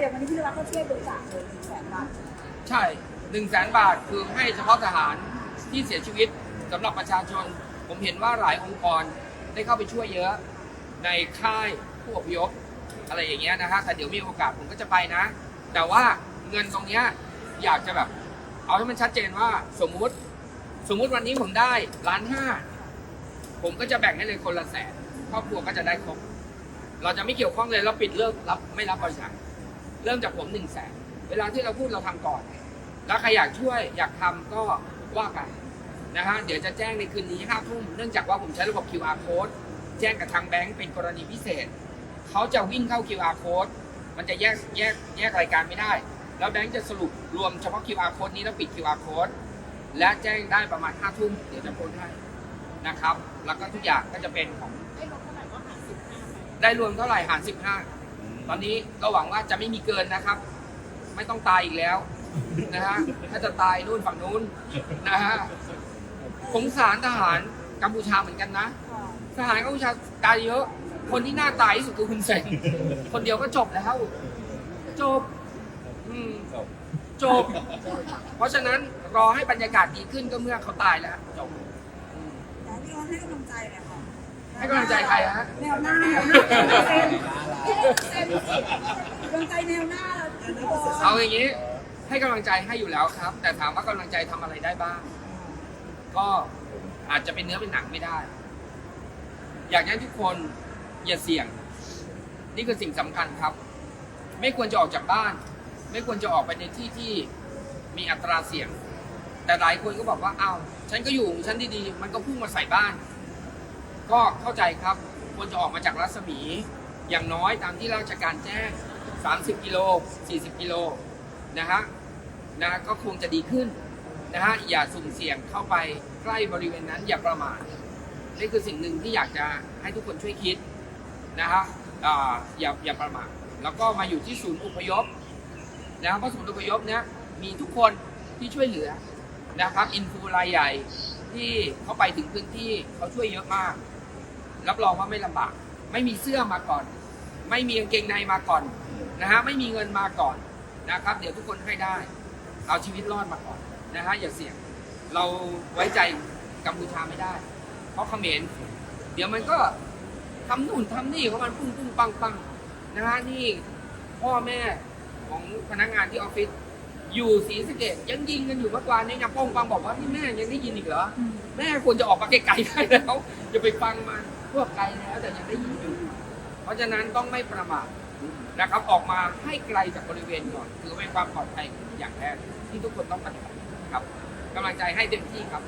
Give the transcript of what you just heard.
อย่างวันนี้พี่นวัดก็ช่วยบริจาคเลยหนึ่งแสนบาทใช่หนึ่งแสนบาทคือให้เฉพาะทหารที่เสียชีวิตสำหรับประชาชน ผมเห็นว่าหลายองค์กรได้เข้าไปช่วยเยอะในค่ายผู้อพยพอะไรอย่างเงี้ยนะฮะแต่เดี๋ยวมีโอกาสผมก็จะไปนะ แต่ว่าเงินตรงเนี้ยอยากจะแบบ เอาให้มันชัดเจนว่าสมมุติสมมุติวันนี้ผมได้ล้านห้าผมก็จะแบ่งให้เลยคนละแสนครอบครัวก็จะได้ครบเราจะไม่เกี่ยวข้องเลยเราปิดเลิกรับไม่รับบริจาค เริ่มจากผมหนึ่งแสนเวลาที่เราพูดเราทำก่อน แล้วใครอยากช่วยอยากทำก็ว่ากันนะฮะเดี๋ยวจะแจ้งในคืนนี้ห้าทุ่มเนื่องจากว่าผมใช้ระบบ QR code แจ้งกับทางแบงก์เป็นกรณีพิเศษ เขาจะวิ่งเข้า QR code มันจะแยกแยกแยกรายการไม่ได้ แล้วแบงก์จะสรุปรวมเฉพาะ QR code นี้แล้วปิด QR code และแจ้งได้ประมาณห้าทุ่มเดี๋ยวจะโพสต์ให้นะครับ แล้วก็ทุกอย่างก็จะเป็นของ ได้รวมเท่าไหร่หารสิบห้า ตอนนี้ก็หวังว่าจะไม่มีเกินนะครับ ไม่ต้องตายอีกแล้วนะฮะถ้าจะตายนู่นฝั่งนู้นนะฮะสงสารทหารกัมพูชาเหมือนกันนะทหารกัมพูชาตายเยอะ คนที่น่าตายที่สุดคือคุณเซนคนเดียวก็จบแล้วจบอืมจบ เพราะฉะนั้นรอให้บรรยากาศดีขึ้นก็เมื่อเขาตายแล้วจบอืมแต่พี่นวัดให้กำลังใจเลยค่ะให้กำลังใจใครฮะแนวหน้า กำลังใจแนวหน้าเราทุกคนเอาอย่างนี้ให้กำลังใจให้อยู่แล้วครับ แต่ถามว่ากำลังใจทำอะไรได้บ้าง ก็อาจจะเป็นเนื้อเป็นหนังไม่ได้ อยากให้ทุกคนอย่าเสี่ยง นี่คือสิ่งสำคัญครับ ไม่ควรจะออกจากบ้าน ไม่ควรจะออกไปในที่ที่มีอัตราเสี่ยง แต่หลายคนก็บอกว่าอ้าวฉันก็อยู่ของฉันดีๆมันก็พุ่งมาใส่บ้าน ก็เข้าใจครับควรจะออกมาจากรัศมี อย่างน้อยตามที่ราชการแจ้ง 30 กิโล 40 กิโลนะฮะนะก็คงจะดีขึ้นนะฮะอย่าสุ่มเสี่ยงเข้าไปใกล้บริเวณนั้นอย่าประมาทนี่คือสิ่งหนึ่งที่อยากจะให้ทุกคนช่วยคิดนะฮะออย่าอย่าประมาทแล้วก็มาอยู่ที่ศูนย์อพยพนะครับเพราะศูนย์อพยพเนี้ยมีทุกคนที่ช่วยเหลือนะครับอินฟูรายใหญ่ที่เขาไปถึงพื้นที่เขาช่วยเยอะมาก รับรองว่าไม่ลำบาก ไม่มีเสื้อมาก่อน ไม่มีกางเกงในมาก่อนนะฮะไม่มีเงินมาก่อนนะครับ เดี๋ยวทุกคนให้ได้ เอาชีวิตรอดมาก่อนนะฮะอย่าเสี่ยงเราไว้ใจกัมพูชาไม่ได้ เพราะเขมรเดี๋ยวมันก็ทำนู่นทำนี่ของมันปุ้งปุ้งปังปังนะฮะนี่พ่อแม่ของพนักงานที่ออฟฟิศอยู่ศรีสะเกดยังยิงกันอยู่เมื่อวานนี้นะป้องปังบอกว่านี่แม่ยังได้ยินอีกเหรอ แม่ควรจะออกมาไกลๆได้แล้วอย่าไปฟังมัน พวกไกลแล้วแต่ยังได้ยินอยู่ เพราะฉะนั้นต้องไม่ประมาทนะครับออกมาให้ไกลจากบริเวณก่อนถือเป็นความปลอดภัยอย่างแรกที่ทุกคนต้องปฏิบัติครับกำลังใจให้เต็มที่ครับ